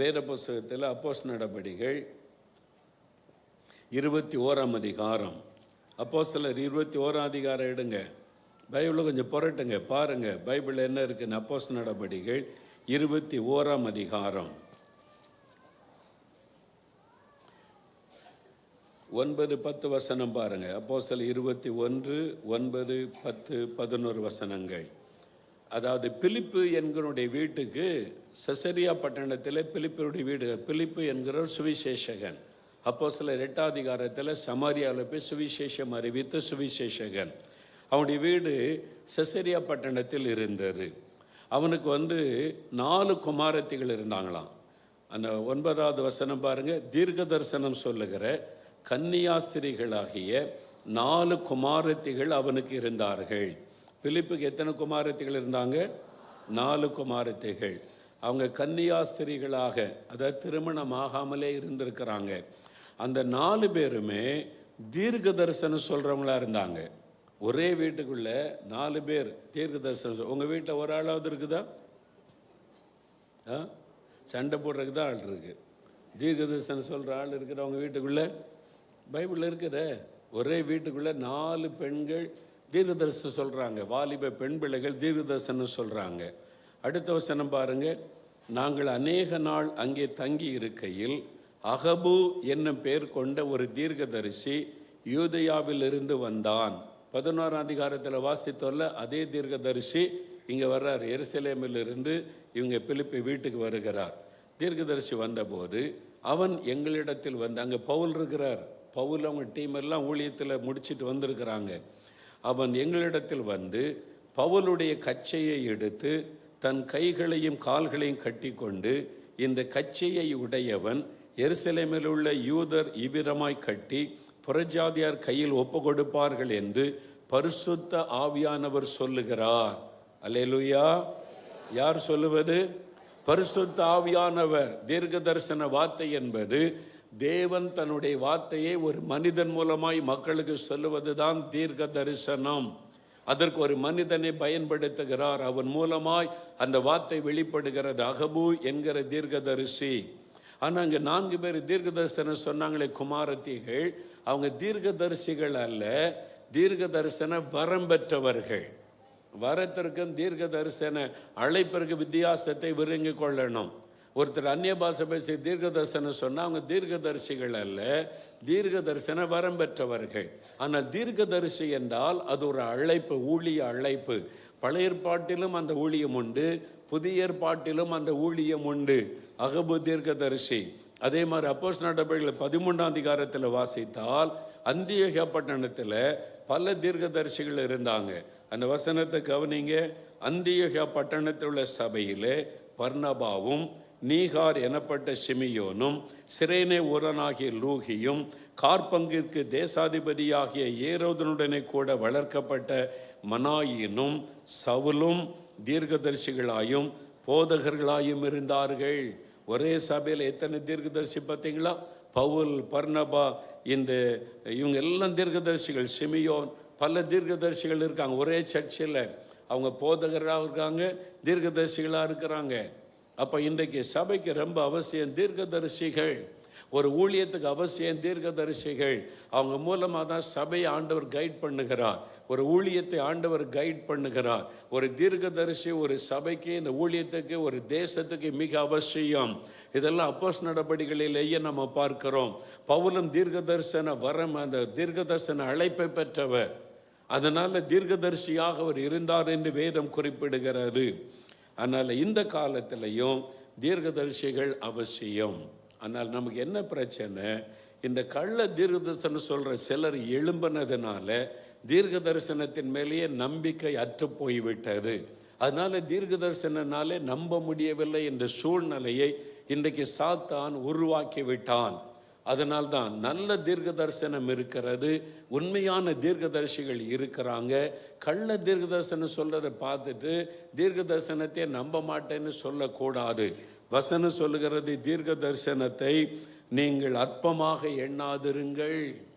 வேத புஸ்தகத்தில் அப்போஸ் நடபடிகள் இருபத்தி ஓராம் அதிகாரம். அப்போ சிலர் இருபத்தி ஓராம் அதிகாரம் எடுங்க. பைபிளில் கொஞ்சம் புரட்டுங்க பாருங்கள் பைபிளில் என்ன இருக்குன்னு அப்போஸ் நடபடிகள் இருபத்தி ஓராம் அதிகாரம். ஒன்பது பத்து வசனம் பாருங்கள் அப்போ சில இருபத்தி ஒன்று ஒன்பது பத்து பதினோரு வசனங்கள். அதாவது பிலிப்பு என்கிறனுடைய வீட்டுக்கு செசரியா பட்டணத்தில் பிலிப்பினுடைய வீடு பிலிப்பு என்கிற சுவிசேஷகன். அப்போ சில ரெட்டாதிகாரத்தில் சமாரியாவில் போய் சுவிசேஷம் அறிவித்த சுவிசேஷகன். அவனுடைய வீடு செசரியா பட்டணத்தில் இருந்தது. அவனுக்கு வந்து நாலு குமாரத்திகள் இருந்தாங்களாம். அந்த ஒன்பதாவது வசனம் பாருங்கள் தீர்க்க தரிசனம் சொல்லுகிற கன்னியாஸ்திரிகளாகிய நாலு குமாரத்திகள் அவனுக்கு இருந்தார்கள். பிலிப்புக்கு எத்தனை குமாரத்திகள் இருந்தாங்க? நாலு குமாரத்திகள். அவங்க கன்னியாஸ்திரிகளாக அதாவது திருமணம் ஆகாமலே இருந்திருக்கிறாங்க. அந்த நாலு பேருமே தீர்க்க தரிசனம் சொல்கிறவங்களா இருந்தாங்க. ஒரே வீட்டுக்குள்ள நாலு பேர் தீர்க்க தரிசனம் உங்கள் வீட்டில் ஒரு ஆளாவது இருக்குதா? ஆ? சண்டை போடுறதுக்கு தான் ஆள் இருக்கு. தீர்க்க தரிசனம் சொல்கிற ஆள் இருக்கிற அவங்க வீட்டுக்குள்ள? பைபிளில் இருக்குதே. ஒரே வீட்டுக்குள்ளே நாலு பெண்கள் தீர்க்கதரிசி சொல்கிறாங்க வாலிப பெண் பிள்ளைகள் தீர்க்கதரிசனம் சொல்கிறாங்க அடுத்த வசனம் பாருங்கள் நாங்கள் அநேக நாள் அங்கே தங்கி இருக்கையில் அகபு என்னும் பெயர் கொண்ட ஒரு தீர்க்கதரிசி யூதயாவிலிருந்து வந்தான். பதினோராம் அதிகாரத்தில் வாசித்தோல்ல அதே தீர்க்கதரிசி இங்கே வர்றார். எருசலேமிலிருந்து இவங்க பிலிப்பி வீட்டுக்கு வருகிறார். தீர்க்கதரிசி வந்தபோது அவன் எங்களிடத்தில் வந்து அங்கே பவுல் இருக்கிறார். பவுல் அவங்க டீம் எல்லாம் ஊழியத்தில் முடிச்சிட்டு வந்திருக்கிறாங்க. அவன் எங்களிடத்தில் வந்து பவுலுடைய கச்சையை எடுத்து தன் கைகளையும் கால்களையும் கட்டிக்கொண்டு இந்த கச்சையை உடையவன் எருசலேமில் உள்ள யூதர் இவ்விதமாய் கட்டி புறஜாதியார் கையில் ஒப்பு கொடுப்பார்கள் என்று பரிசுத்த ஆவியானவர் சொல்லுகிறார். அலேலுயா யார் சொல்லுவது? பரிசுத்த ஆவியானவர். தீர்க்க தரிசன வார்த்தை என்பது தேவன் தன்னுடைய வார்த்தையை ஒரு மனிதன் மூலமாய் மக்களுக்கு சொல்லுவதுதான் தீர்க்க தரிசனம். அதற்கு ஒரு மனிதனை பயன்படுத்துகிறார். அவன் மூலமாய் அந்த வார்த்தை வெளிப்படுகிறது. அகபு என்கிற தீர்க்கதரிசி. ஆனால் அங்கே நான்கு பேர் தீர்க்க தரிசனம் சொன்னாங்களே குமாரத்திகள். அவங்க தீர்க்கதரிசிகள் அல்ல தீர்க்க தரிசன வரம் பெற்றவர்கள். வரத்திற்கும் தீர்க்க தரிசன அழைப்பிற்கு வித்தியாசத்தை விருங்கிக் கொள்ளணும். ஒருத்தர் அந்நிய பாஷை பேசி தீர்க்க தரிசனம் சொன்னால் அவங்க தீர்க்கதரிசிகள் அல்ல தீர்க்க தரிசன வரம் பெற்றவர்கள். ஆனால் தீர்க்கதரிசி என்றால் அது ஒரு அழைப்பு ஊழிய அழைப்பு. பழைய ஏற்பாட்டிலும் அந்த ஊழியம் உண்டு புதிய ஏற்பாட்டிலும் அந்த ஊழியம் உண்டு. அகபு தீர்க்கதரிசி. அதே மாதிரி அப்போஸ் நடவடிக்கைகள் பதிமூன்றாம் அதிகாரத்தில் வாசித்தால் அந்தியோக பட்டணத்தில் பல தீர்க்கதரிசிகள் இருந்தாங்க. அந்த வசனத்தை கவனிங்க. அந்தியோக பட்டணத்தில் உள்ள சபையில் பர்ணபாவும் நீகார் எனப்பட்ட சிமியோனும் சிரேனே ஊரனாகிய லூகியும் கார்பங்கிற்கு தேசாதிபதியாகிய ஏரோதனுடனே கூட வளர்க்கப்பட்ட மனாயினும் சவுலும் தீர்க்கதரிசிகளாயும் போதகர்களாயும் இருந்தார்கள். ஒரே சபையில் எத்தனை தீர்க்கதரிசி பார்த்தீங்களா? பவுல் பர்ணபா இந்த இவங்க எல்லாம் தீர்க்கதரிசிகள். சிமியோன் பல தீர்க்கதரிசிகள் இருக்காங்க. ஒரே சர்ச்சில் அவங்க போதகராக இருக்காங்க தீர்க்கதரிசிகளாக இருக்கிறாங்க. அப்போ இன்றைக்கு சபைக்கு ரொம்ப அவசியம் தீர்க்கதரிசிகள். ஒரு ஊழியத்துக்கு அவசியம் தீர்க்கதரிசிகள். அவங்க மூலமாக தான் சபையை ஆண்டவர் கைட் பண்ணுகிறார். ஒரு ஊழியத்தை ஆண்டவர் கைட் பண்ணுகிறார். ஒரு தீர்க்கதரிசி ஒரு சபைக்கு இந்த ஊழியத்துக்கு ஒரு தேசத்துக்கு மிக அவசியம். இதெல்லாம் அப்போஸ் நடவடிக்கைகளிலேயே நம்ம பார்க்கிறோம். பவுலும் தீர்க்க தரிசன வரம் அந்த தீர்க்க தரிசன அழைப்பை பெற்றவர். அதனால தீர்க்கதரிசியாக அவர் இருந்தார் என்று வேதம் குறிப்பிடுகிறது. அதனால் இந்த காலத்திலையும் தீர்க்கதரிசிகள் அவசியம். ஆனால் நமக்கு என்ன பிரச்சனை? இந்த கள்ள தீர்க்கதரிசனம் சொல்கிற சிலர் எழும்பினதுனால தீர்க்க தரிசனத்தின் மேலேயே நம்பிக்கை அற்று போய்விட்டது. அதனால தீர்க்க தரிசனனாலே நம்ப முடியவில்லை என்ற சூழ்நிலையை இன்றைக்கு சாத்தான் உருவாக்கி விட்டான் அதனால்தான் நல்ல தீர்க்க தரிசனம் இருக்கிறது உண்மையான தீர்க்கதரிசிகள் இருக்கிறாங்க. கள்ள தீர்க்க தரிசனம் சொல்கிறத பார்த்துட்டு தீர்க்க தரிசனத்தை நம்ப மாட்டேன்னு சொல்லக்கூடாது. வசனம் சொல்லுகிறது தீர்க்க தரிசனத்தை நீங்கள் அற்பமாக எண்ணாதிருங்கள்.